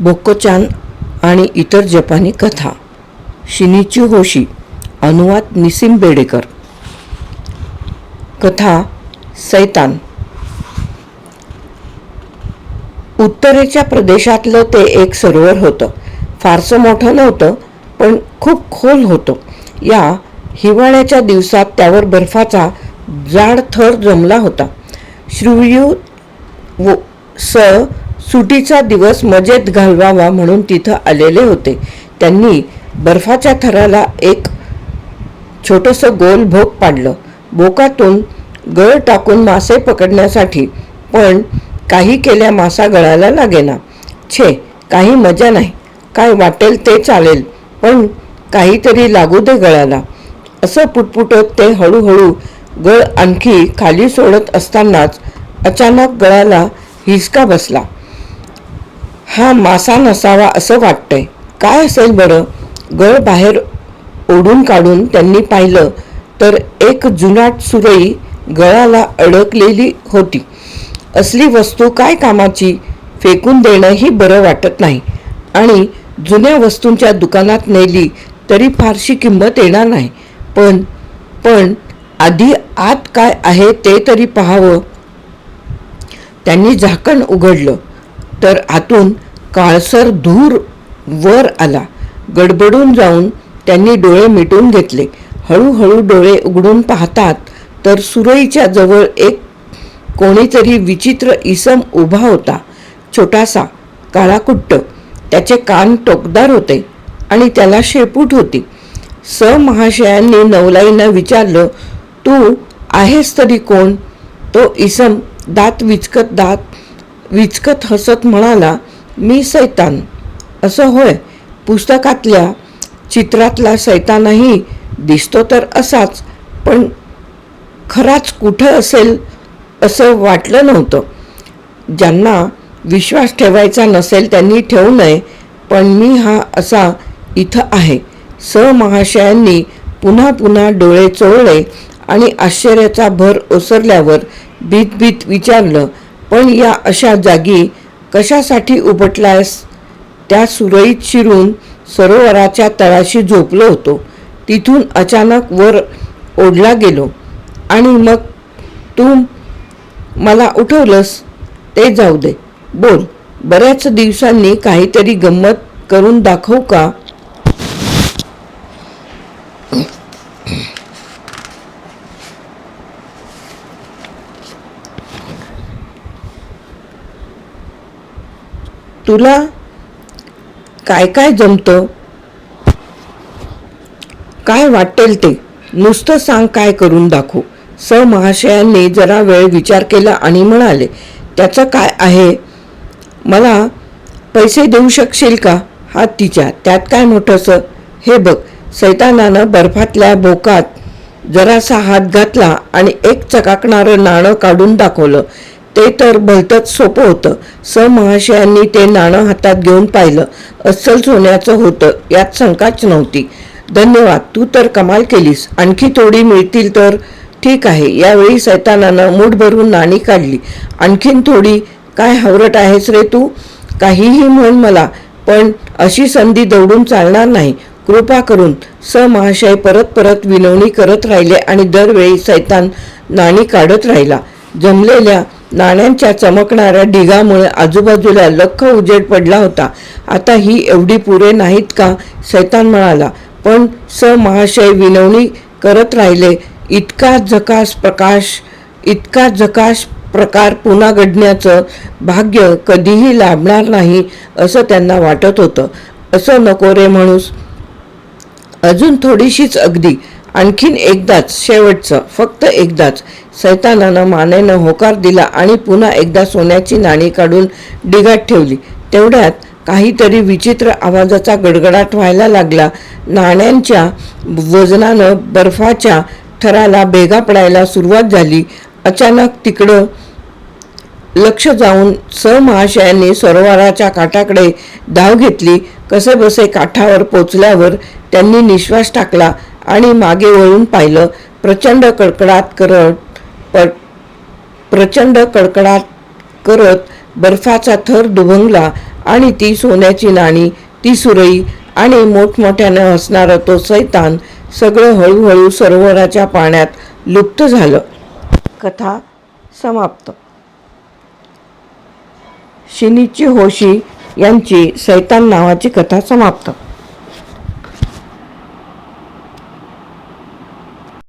बोक्कोचान आणि इतर जपानी कथा. शिनीची होशी अनुवाद निसिम बेडेकर. कथा सैतान. उत्तरेच्या प्रदेशातलं ते एक सरोवर होतं. फारसं मोठं नव्हतं पण खूप खोल होतं. या हिवाळ्याच्या दिवसात त्यावर बर्फाचा जाड थर जमला होता. श्रुयू व स सुटीचा दिवस मजेत घालवावा म्हणून तिथं आलेले होते. त्यांनी बर्फाच्या थराला एक छोटंसं गोल भोक पाडलं. भोकातून गळ टाकून मासे पकडण्यासाठी पण काही केल्या मासा गळायला लागेना. छे काही मजा नाही. काय वाटेल ते चालेल पण काहीतरी लागू दे गळाला. असं पुटपुटत ते हळूहळू गळ आणखी खाली सोडत असतानाच अचानक गळाला हिसका बसला. हा मासा नसावा असं वाटतंय. काय असेल बरं? गळ बाहेर ओढून काढून त्यांनी पाहिलं तर एक जुनाट सुरई गळाला अडकलेली होती. असली वस्तू काय कामाची? फेकून देणंही बरं वाटत नाही. आणि जुन्या वस्तूंच्या दुकानात नेली तरी फारशी किंमत येणार नाही. पण पण आधी आत काय आहे ते तरी पाहावं. त्यांनी झाकण उघडलं. तर आतून काळसर धूर वर आला. गडबडून जाऊन त्यांनी डोळे मिटून घेतले. हळूहळू डोळे उघडून पाहतात तर सुरईच्या जवळ एक कोणीतरी विचित्र इसम उभा होता. छोटासा काळाकुट्ट. त्याचे कान टोकदार होते आणि त्याला शेपूट होती. स महाशयांनी नवलाईनं विचारलं तू आहेस तरी कोण? तो इसम दात विचकत दात विचकत हसत म्हणाला मी सैतान. असं होय पुस्तकातल्या चित्रातला सैतानही दिसतो तर असाच पण खराच कुठं असेल असं वाटलं नव्हतं. ज्यांना विश्वास ठेवायचा नसेल त्यांनी ठेवू नये पण मी हा असा इथं आहे. स महाशयांनी पुन्हा पुन्हा डोळे चोळले आणि आश्चर्याचा भर ओसरल्यावर भीत भीत विचारलं पण या अशा जागी कशासाठी उपटलायस? त्या सुरळीत शिरून सरोवराच्या तळाशी झोपलो होतो. तिथून अचानक वर ओढला गेलो. आणि मग तू मला उठवलंस? ते जाऊ दे. बोल. बऱ्याच दिवसांनी काहीतरी गंमत करून दाखवू का? तुला काय काय जमतं? काय वाटेल ते? नुसतं सांग काय करून दाखवू. स. महाशयांनी जरा वेळ विचार केला आणि म्हणाले त्याचं काय आहे? मला पैसे देऊ शकशील का? हा तिच्या. त्यात काय मोठंसं हे बघ. सैतानानं बर्फातल्या बोकात जरासा हात घातला आणि एक चकाकणारं नाणं काढून दाखवलं. ते तर भलतंच सोपं होतं. स महाशयांनी ते नाणं हातात घेऊन पाहिलं. अस्सल सोन्याचं होतं यात शंकाच नव्हती. धन्यवाद तू तर कमाल केलीस. आणखी थोडी मिळतील तर ठीक आहे. यावेळी सैतानानं मूठ भरून नाणी काढली. आणखीन थोडी काय हवरट आहेस रे तू? काहीही म्हण मला पण अशी संधी दौडून चालणार नाही. कृपा करून स महाशय परत परत विनवणी करत राहिले आणि दरवेळी सैतान नाणी काढत राहिला. जमलेल्या नाण्यांच्या चमकणाऱ्या ढिगामुळे आजूबाजूला लख उजेड पडला होता. आता ही एवढी पुरे नाहीत का? सैतान म्हणाला. पण स महाशय विनवणी करत राहिले इतका झकास प्रकाश इतका झकास प्रकार पुन्हा घडण्याचं भाग्य कधीही लाभणार नाही असं त्यांना वाटत होतं. असं नको रे म्हणूस. अजून थोडीशीच अगदी. आणखीन एकदाच शेवटचं फक्त एकदाच सैतानानं मानेनं होकार दिला आणि पुन्हा एकदा सोन्याची नाणी काढून डिगाट ठेवली. तेवढ्यात काहीतरी विचित्र आवाजाचा गडगडाट व्हायला लागला. नाण्यांच्या वजनानं बर्फाच्या थराला भेगा पडायला सुरुवात झाली. अचानक तिकडं लक्ष जाऊन स महाशयांनी सरोवराच्या काठाकडे धाव घेतली. कसे बसे काठावर पोचल्यावर त्यांनी निश्वास टाकला. आणि मागे वळून पाहिलं प्रचंड कडकडाट करत पर प्रचंड कडकडाट करत बर्फाचा थर दुभंगला आणि ती सोन्याची नाणी ती सुरई आणि मोठमोठ्यानं हसणारा तो सैतान सगळं हळूहळू सरोवराच्या पाण्यात लुप्त झालं. कथा समाप्त. शिनीची होशी यांची सैतान नावाची कथा समाप्त.